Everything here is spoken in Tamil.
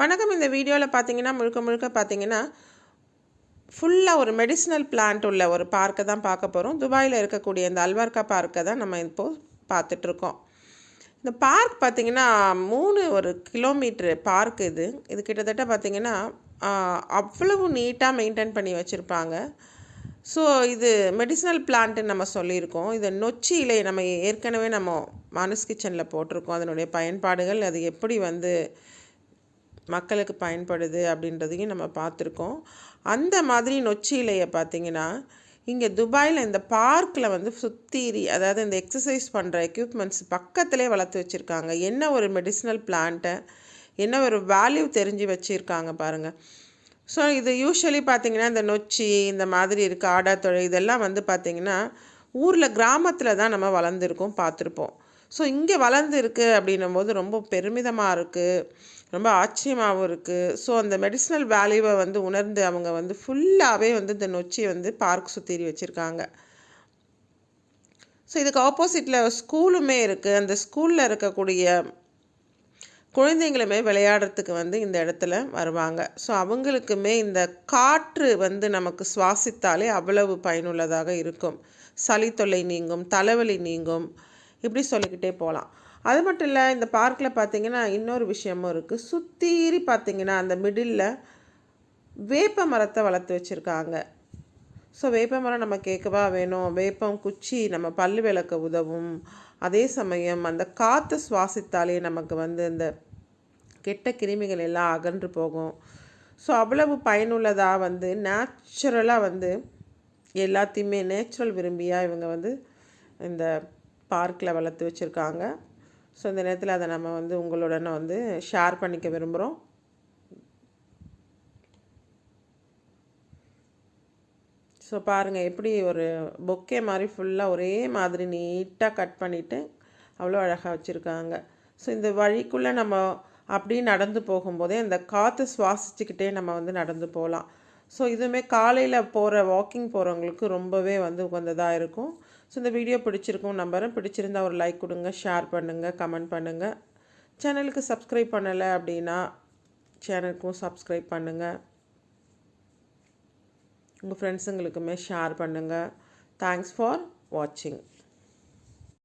வணக்கம். இந்த வீடியோவில் பார்த்தீங்கன்னா முழுக்க முழுக்க பார்த்தீங்கன்னா ஃபுல்லாக ஒரு மெடிசினல் பிளான்ட் உள்ள ஒரு பார்க்கை தான் பார்க்க போகிறோம் துபாயில் இருக்கக்கூடிய இந்த அல்வார்கா பார்க்கை தான் நம்ம இப்போது பார்த்துட்ருக்கோம். இந்த பார்க் பார்த்திங்கன்னா மூணு ஒரு கிலோமீட்ரு பார்க் இது. இது கிட்டத்தட்ட பார்த்திங்கன்னா அவ்வளவு நீட்டாக மெயின்டைன் பண்ணி வச்சுருப்பாங்க. ஸோ இது மெடிசினல் பிளான்ட்டுன்னு நம்ம சொல்லியிருக்கோம். இது நொச்சி இலை நம்ம ஏற்கனவே நம்ம மானஸ் கிச்சனில் போட்டிருக்கோம். அதனுடைய பயன்பாடுகள் அது எப்படி வந்து மக்களுக்கு பயன்படுது அப்படின்றதையும் நம்ம பார்த்துருக்கோம். அந்த மாதிரி நொச்சி இலையை பார்த்தீங்கன்னா இங்கே துபாயில் இந்த பார்க்கில் வந்து சுத்தீரி அதாவது இந்த எக்ஸசைஸ் பண்ணுற எக்யூப்மெண்ட்ஸ் பக்கத்துலேயே வளர்த்து வச்சுருக்காங்க. என்ன ஒரு மெடிசினல் பிளான்ட்டை என்ன ஒரு வேல்யூ தெரிஞ்சு வச்சுருக்காங்க பாருங்கள் ஸோ இது யூஸ்வலி பார்த்தீங்கன்னா இந்த நொச்சி இந்த மாதிரி இருக்க ஆடாத்தொழை இதெல்லாம் வந்து பார்த்திங்கன்னா ஊரில் கிராமத்தில் தான் நம்ம வளர்ந்துருக்கோம் பார்த்துருப்போம். ஸோ இங்கே வளர்ந்துருக்கு அப்படின்னும் போது ரொம்ப பெருமிதமாக இருக்குது ரொம்ப ஆச்சரியமாகவும் இருக்குது ஸோ அந்த மெடிசினல் வேல்யூவை வந்து உணர்ந்து அவங்க வந்து ஃபுல்லாகவே வந்து இந்த நொச்சி வந்து பார்க் சுற்றி வச்சுருக்காங்க. ஸோ இதுக்கு ஆப்போசிட்டில் ஸ்கூலுமே இருக்குது அந்த ஸ்கூலில் இருக்கக்கூடிய குழந்தைங்களுமே விளையாடுறதுக்கு வந்து இந்த இடத்துல வருவாங்க. ஸோ அவங்களுக்குமே இந்த காற்று வந்து நமக்கு சுவாசித்தாலே அவ்வளவு பயனுள்ளதாக இருக்கும். சளி தொல்லை நீங்கும் தலைவலி நீங்கும். இப்படி சொல்லிக்கிட்டே போகலாம். அது மட்டும் இல்லை இந்த பார்க்கில் பார்த்தீங்கன்னா இன்னொரு விஷயமும் இருக்குது சுத்தீரி பார்த்தீங்கன்னா அந்த மிடில் வேப்ப மரத்தை வளர்த்து வச்சுருக்காங்க. ஸோ வேப்ப மரம் நம்ம கேட்கவா வேணும்? வேப்பம் குச்சி நம்ம பல்லு விளக்க உதவும். அதே சமயம் அந்த காற்று சுவாசித்தாலே நமக்கு வந்து இந்த கெட்ட கிருமிகள் எல்லாம் அகன்று போகும். ஸோ அவ்வளவு பயனுள்ளதாக வந்து நேச்சுரலாக வந்து எல்லாத்தையுமே நேச்சுரல் விரும்பியாக இவங்க வந்து இந்த பார்க்கில் வளர்த்து வச்சுருக்காங்க. ஸோ இந்த நேரத்தில் அதை நம்ம வந்து உங்களுடன் வந்து ஷேர் பண்ணிக்க விரும்புகிறோம். ஸோ பாருங்கள் எப்படி ஒரு பொக்கே மாதிரி ஃபுல்லாக ஒரே மாதிரி நீட்டாக கட் பண்ணிவிட்டு அவ்வளோ அழகாக வச்சுருக்காங்க. ஸோ இந்த வழிக்குள்ளே நம்ம அப்படியே நடந்து போகும்போதே அந்த காற்று சுவாசிச்சுக்கிட்டே நம்ம வந்து நடந்து போகலாம். ஸோ இதுவுமே காலையில் போகிற வாக்கிங் போகிறவங்களுக்கு ரொம்பவே வந்து உகந்ததாக இருக்கும். ஸோ இந்த வீடியோ பிடிச்சிருக்கும் நம்புறேன் பிடிச்சிருந்தால் ஒரு லைக் கொடுங்க ஷேர் பண்ணுங்கள் கமெண்ட் பண்ணுங்கள் சேனலுக்கு சப்ஸ்கிரைப் பண்ணலை அப்படின்னா சேனலுக்கும் சப்ஸ்கிரைப் பண்ணுங்கள் உங்கள் ஃப்ரெண்ட்ஸுங்களுக்குமே ஷேர் பண்ணுங்கள் தேங்க்ஸ் ஃபார் வாட்சிங்